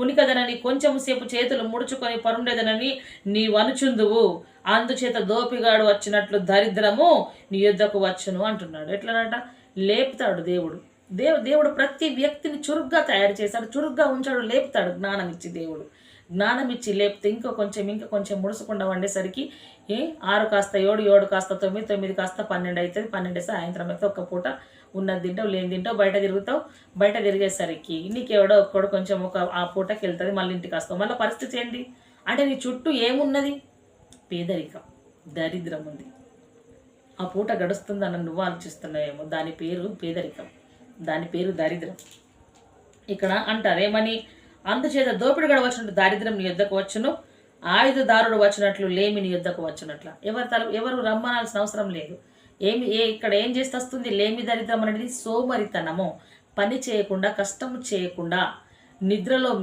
కునికదనని కొంచెం సేపు చేతులు ముడుచుకొని పరుండేదనని నీ వనుచుందువు అందుచేత దోపిగాడు వచ్చినట్లు దరిద్రము నీ యుద్ధకు వచ్చును అంటున్నాడు. ఎట్లనట? లేపుతాడు దేవుడు. దేవు దేవుడు ప్రతి వ్యక్తిని చురుగ్గా తయారు చేశాడు. చురుగ్గా ఉంచాడు లేపుతాడు జ్ఞానం ఇచ్చి దేవుడు. జ్ఞానం ఇచ్చి లేపితే ఇంకా కొంచెం ఇంకా కొంచెం ముడుసుకుండా వండేసరికి ఏ ఆరు కాస్త ఏడు ఏడు కాస్త తొమ్మిది తొమ్మిది కాస్త పన్నెండు అవుతుంది పన్నెండు సాయంత్రం అయితే ఒక్క పూట ఉన్నది తింటావు లేని తింటావు బయట తిరుగుతావు. బయట తిరిగేసరికి నీకెవడో ఒక్కడు కొంచెం ఒక ఆ పూటకి వెళ్తుంది మళ్ళీ ఇంటికి వస్తావు. మళ్ళీ పరిస్థితి ఏంటి? అంటే నీ చుట్టూ ఏమున్నది? పేదరికం దరిద్రం ఉంది. ఆ పూట గడుస్తుందని నువ్వు ఆలోచిస్తున్నావేమో. దాని పేరు పేదరికం దాని పేరు దరిద్రం. ఇక్కడ అంటారు ఏమని? అందుచేత దోపిడి వచ్చినట్టు దారిద్రం నీ యుద్ధకు వచ్చును. ఆయుధదారుడు వచ్చినట్లు లేమి నీ యుద్ధకు వచ్చినట్ల. ఎవరు తల ఎవరు రమ్మనాల్సిన అవసరం లేదు. ఏమి ఏ ఇక్కడ ఏం చేస్తే వస్తుంది? లేమి దరిద్రం అనేది సోమరితనము. పని చేయకుండా కష్టము చేయకుండా నిద్రలో